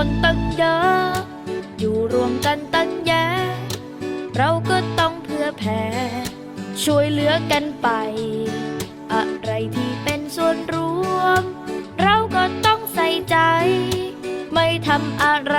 คนตั้งเยอะ อยู่รวมกันตั้งแยะ เราก็ต้องเพื่อแผ่ช่วยเหลือกันไป อะไรที่เป็นส่วนรวม เราก็ต้องใส่ใจ ไม่ทำอะไร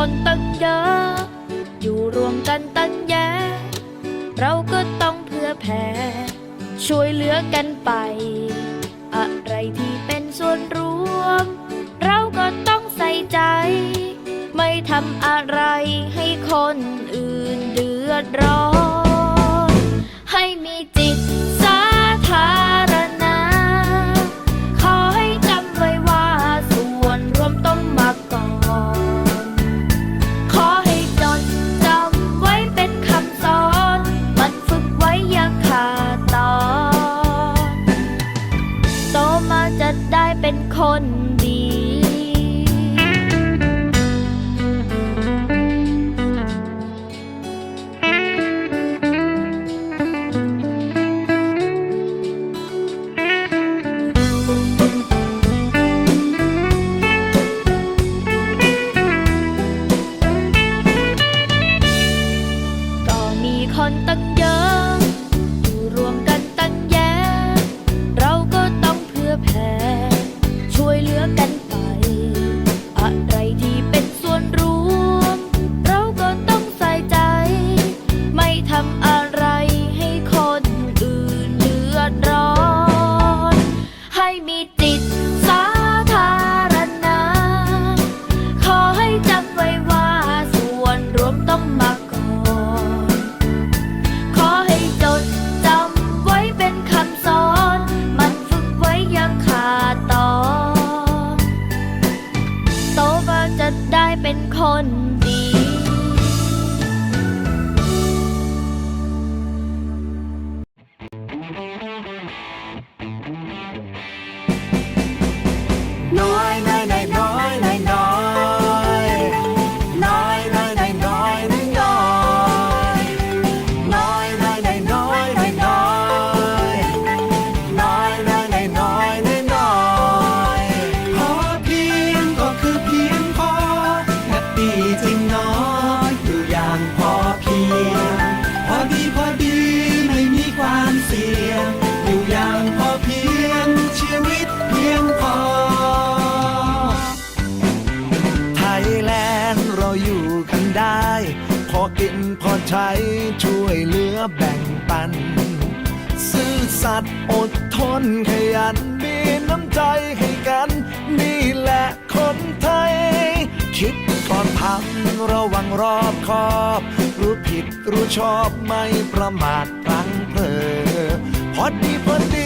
คนตั้งเยอะ อยู่รวมกันตั้งแยะ เราก็ต้องเพื่อแผ่ช่วยเหลือกันไป อะไรที่เป็นส่วนรวม เราก็ต้องใส่ใจ ไม่ทำอะไรให้คนอื่นเดือดร้อน คน ตส พอใช้ช่วยเหลือแบ่งปัน ซื่อสัตย์อดทนขยันมีน้ำใจให้กัน นี่แหละคนไทย คิดก่อนทำระวังรอบคอบ รู้ผิดรู้ชอบไม่ประมาทพลังเพลอพอดีพอดี